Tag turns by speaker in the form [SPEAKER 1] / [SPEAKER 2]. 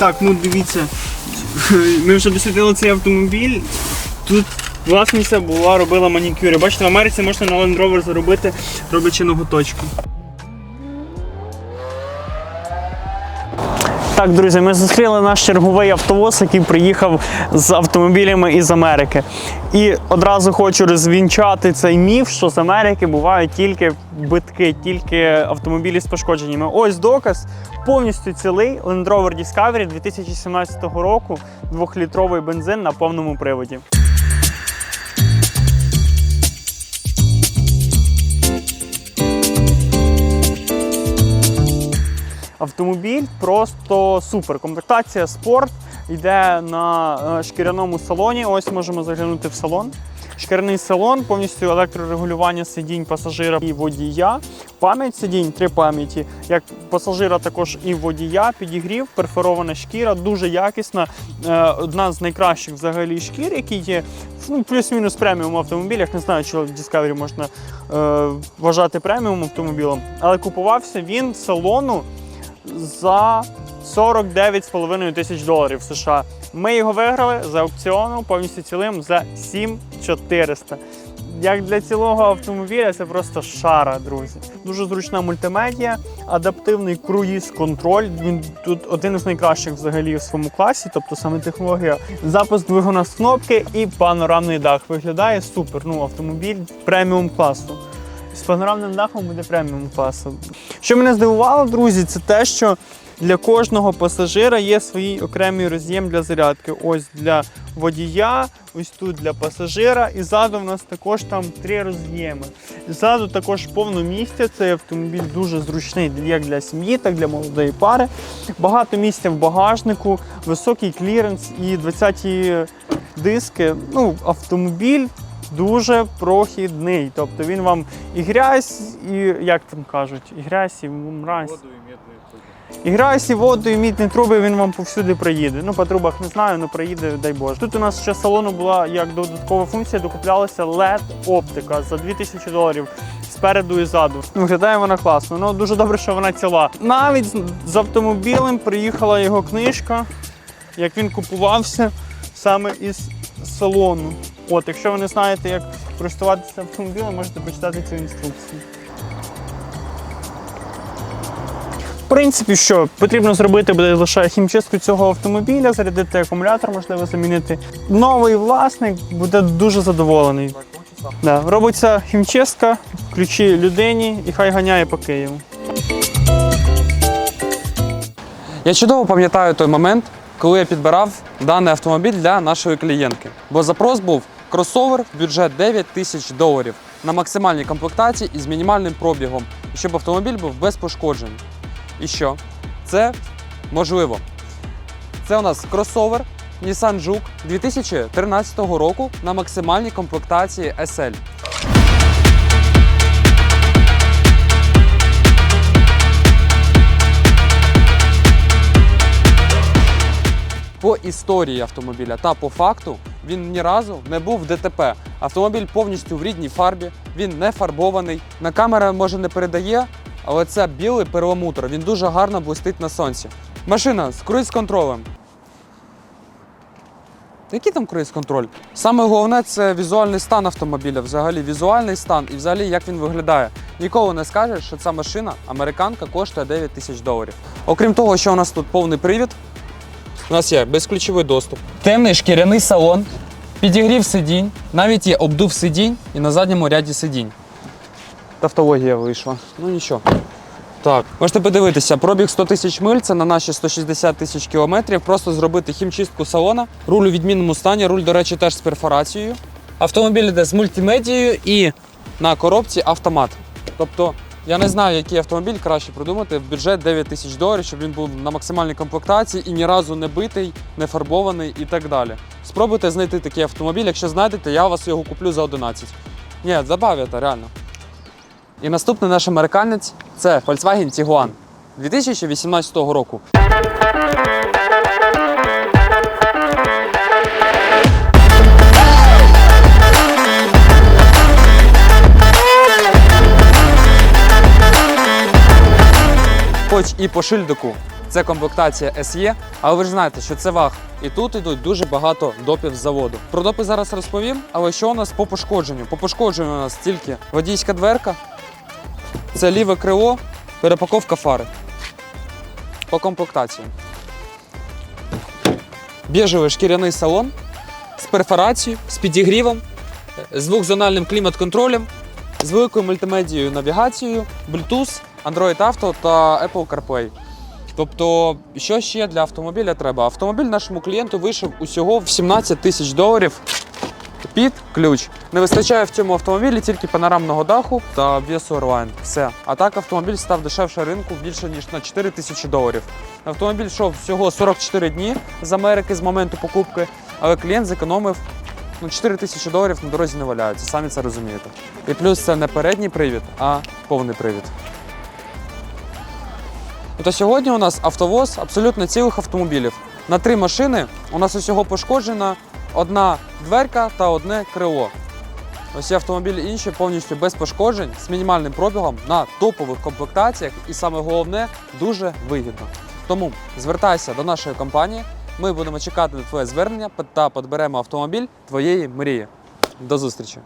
[SPEAKER 1] Так, ну дивіться, ми вже дослідили цей автомобіль. Тут власниця була, робила манікюри. Бачите, в Америці можна на Land Rover заробити, роблячи ноготочку. Так, друзі, ми зустріли наш черговий автовоз, який приїхав з автомобілями із Америки. І одразу хочу розвінчати цей міф, що з Америки бувають тільки битки, тільки автомобілі з пошкодженнями. Ось доказ. Повністю цілий Land Rover Discovery 2017 року, двохлітровий бензин на повному приводі. Автомобіль просто супер. Комплектація спорт йде на е, шкіряному салоні. Ось можемо заглянути в салон. Шкіряний салон, повністю електрорегулювання сидінь пасажира і водія. Пам'ять сидінь, три пам'яті. Як пасажира, також і водія, підігрів, перфорована шкіра, дуже якісна. Е, Одна з найкращих взагалі шкір, які є ну, плюс-мінус преміум автомобілях. Не знаю, чи Discovery можна е, вважати преміум автомобілем, але купувався він салону за 49,5 тисяч доларів США. Ми його виграли за аукціону повністю цілим за 7400. Як для цілого автомобіля, це просто шара, друзі. Дуже зручна мультимедіа, адаптивний круїз-контроль. Він тут один із найкращих взагалі в своєму класі, тобто саме технологія. Запуск двигуна з кнопки і панорамний дах. Виглядає супер. Ну, автомобіль преміум класу. З панорамним дахом буде преміум класу. Що мене здивувало, друзі, це те, що для кожного пасажира є свій окремий роз'єм для зарядки. Ось для водія, ось тут для пасажира. І ззаду в нас також там три роз'єми. Ззаду також повно місця. Цей автомобіль дуже зручний як для сім'ї, так і для молодої пари. Багато місця в багажнику, високий кліренс і 20-ті диски. Ну, автомобіль дуже прохідний. Тобто він вам і грязь, і як там кажуть, і грязь, і мразь. І грязь, і воду, і мідні труби він вам повсюди проїде. Ну, по трубах не знаю, але проїде, дай Боже. Тут у нас ще салону була як додаткова функція, докуплялася LED-оптика за 2000 доларів спереду і ззаду. Ну, Виглядає вона класно. Ну дуже добре, що вона ціла. Навіть з автомобілем приїхала його книжка, як він купувався саме із салону. От, якщо ви не знаєте, як користуватися автомобілем, можете почитати цю інструкцію. В принципі, що потрібно зробити буде лише хімчистку цього автомобіля, зарядити акумулятор, можливо, замінити. Новий власник буде дуже задоволений. Да. Робиться хімчистка, ключі людині і хай ганяє по Києву.
[SPEAKER 2] Я чудово пам'ятаю той момент, коли я підбирав даний автомобіль для нашої клієнтки. Бо запрос був кросовер бюджет 9 тисяч доларів на максимальній комплектації і з мінімальним пробігом, щоб автомобіль був без пошкоджень. І що? Це можливо. Це у нас кросовер Nissan Juke 2013 року на максимальній комплектації SL. По історії автомобіля та по факту він ні разу не був в ДТП. Автомобіль повністю в рідній фарбі, він не фарбований. На камера може не передає, але це білий перламутр. Він дуже гарно блистить на сонці. Машина з круїз-контролем. Який там круїз-контроль? Саме головне це візуальний стан автомобіля, взагалі візуальний стан і взагалі як він виглядає. Ніколи не скажеш, що ця машина, американка, коштує 9 тисяч доларів. Окрім того, що у нас тут повний привід, у нас є безключовий доступ. Темний шкіряний салон, підігрів сидінь, навіть є обдув сидінь і на задньому ряді сидінь. Тавтологія вийшла. Ну нічого. Так, можете подивитися, пробіг 100 тисяч миль, це на наші 160 тисяч кілометрів. Просто зробити хімчистку салона. Руль у відмінному стані, руль, до речі, теж з перфорацією. Автомобіль йде з мультимедією і на коробці автомат. Тобто, я не знаю, який автомобіль краще придумати в бюджет 9 тисяч доларів, щоб він був на максимальній комплектації і ні разу не битий, не фарбований і так далі. Спробуйте знайти такий автомобіль. Якщо знайдете, я вас його куплю за 11. Ні, забавите, реально. І наступний наш американець це Volkswagen Tiguan 2018 року. І по шильдику це комплектація SE, але ви ж знаєте, що це ваг. І тут йдуть дуже багато допів з заводу. Про допи зараз розповім, але що у нас по пошкодженню? По пошкодженню у нас тільки водійська дверка, це ліве крило, перепаковка фари. По комплектації. Біжевий шкіряний салон з перфорацією, з підігрівом, з двохзональним клімат-контролем, з великою мультимедією навігацією, Bluetooth, Android Auto та Apple CarPlay. Тобто, що ще для автомобіля треба? Автомобіль нашому клієнту вийшов усього в 17 тисяч доларів під ключ. Не вистачає в цьому автомобілі тільки панорамного даху та обвісу Airline. Все. А так автомобіль став дешевше ринку більше ніж на 4 тисячі доларів. Автомобіль йшов всього 44 дні з Америки з моменту покупки, але клієнт зекономив ну, 4 тисячі доларів на дорозі не валяються, самі це розумієте. І плюс це не передній привід, а повний привід. То сьогодні у нас автовоз абсолютно цілих автомобілів. На три машини у нас усього пошкоджена одна дверка та одне крило. Усі автомобілі інші повністю без пошкоджень з мінімальним пробігом на топових комплектаціях і саме головне дуже вигідно. Тому звертайся до нашої компанії. Ми будемо чекати на твоє звернення та підберемо автомобіль твоєї мрії. До зустрічі!